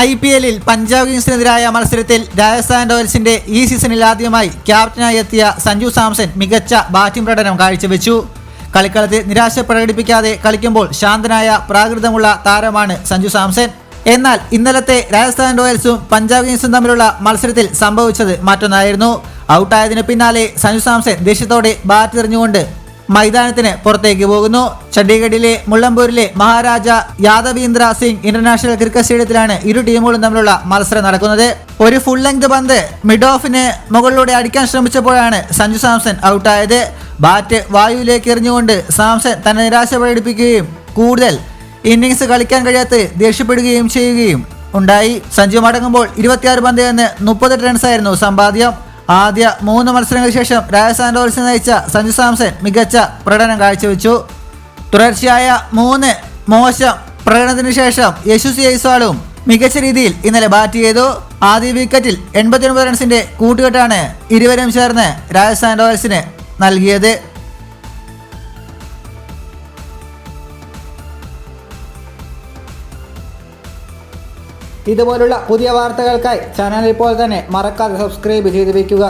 I P എല്ലിൽ പഞ്ചാബ് കിങ്സിനെതിരായ മത്സരത്തിൽ രാജസ്ഥാൻ റോയൽസിന്റെ ഈ സീസണിൽ ആദ്യമായി ക്യാപ്റ്റനായി എത്തിയ സഞ്ജു സാംസൺ മികച്ച ബാറ്റിംഗ് പ്രകടനം കാഴ്ചവെച്ചു. കളിക്കളത്തിൽ നിരാശ പ്രകടിപ്പിക്കാതെ കളിക്കുമ്പോൾ ശാന്തനായ പ്രാകൃതമുള്ള താരമാണ് സഞ്ജു സാംസൺ. എന്നാൽ ഇന്നലത്തെ രാജസ്ഥാൻ റോയൽസും പഞ്ചാബ് കിങ്സും തമ്മിലുള്ള മത്സരത്തിൽ സംഭവിച്ചത് മറ്റൊന്നായിരുന്നു. ഔട്ടായതിനു പിന്നാലെ സഞ്ജു സാംസൺ ദേഷ്യത്തോടെ ബാറ്റ് എറിഞ്ഞുകൊണ്ട് മൈതാനത്തിന് പുറത്തേക്ക് പോകുന്നു. ചണ്ഡീഗഡിലെ മുള്ളംപൂരിലെ മഹാരാജ യാദവീന്ദ്ര സിംഗ് ഇന്റർനാഷണൽ ക്രിക്കറ്റ് സ്റ്റേഡിയത്തിലാണ് ഇരു ടീമുകളും തമ്മിലുള്ള മത്സരം നടക്കുന്നത്. ഒരു ഫുൾ ലെങ്ത് പന്ത് മിഡ് ഓഫിന് മുകളിലൂടെ അടിക്കാൻ ശ്രമിച്ചപ്പോഴാണ് സഞ്ജു സാംസൺ ഔട്ടായത് ബാറ്റ് വായുവിലേക്ക് എറിഞ്ഞുകൊണ്ട് സാംസൺ തന്നെ നിരാശ പ്രകടിപ്പിക്കുകയും കൂടുതൽ ഇന്നിങ്സ് കളിക്കാൻ കഴിയാത്ത ദേഷ്യപ്പെടുകയും ചെയ്യുകയും ഉണ്ടായി. സഞ്ജു മടങ്ങുമ്പോൾ ഇരുപത്തിയാറ് പന്ത് എന്ന് മുപ്പത്തെട്ട് റൺസായിരുന്നു സമ്പാദ്യം. ആദ്യ മൂന്ന് മത്സരങ്ങൾക്ക് ശേഷം രാജസ്ഥാൻ റോയൽസ് നയിച്ച സഞ്ജു സാംസൺ മികച്ച പ്രകടനം കാഴ്ചവെച്ചു. തുടർച്ചയായ മൂന്ന് മോശം പ്രകടനത്തിന് ശേഷം യശസ്വി ഐസ്വാളും മികച്ച രീതിയിൽ ഇന്നലെ ബാറ്റ് ചെയ്തു. ആദ്യ വിക്കറ്റിൽ എൺപത്തിയൊൻപത് റൺസിന്റെ കൂട്ടുകെട്ടാണ് ഇരുവരും ചേർന്ന് രാജസ്ഥാൻ റോയൽസിന് നൽകിയത്. ഇതുപോലുള്ള പുതിയ വാർത്തകൾക്കായി ചാനൽ ഇപ്പോൾ തന്നെ മറക്കാതെ സബ്സ്ക്രൈബ് ചെയ്ത് വയ്ക്കുക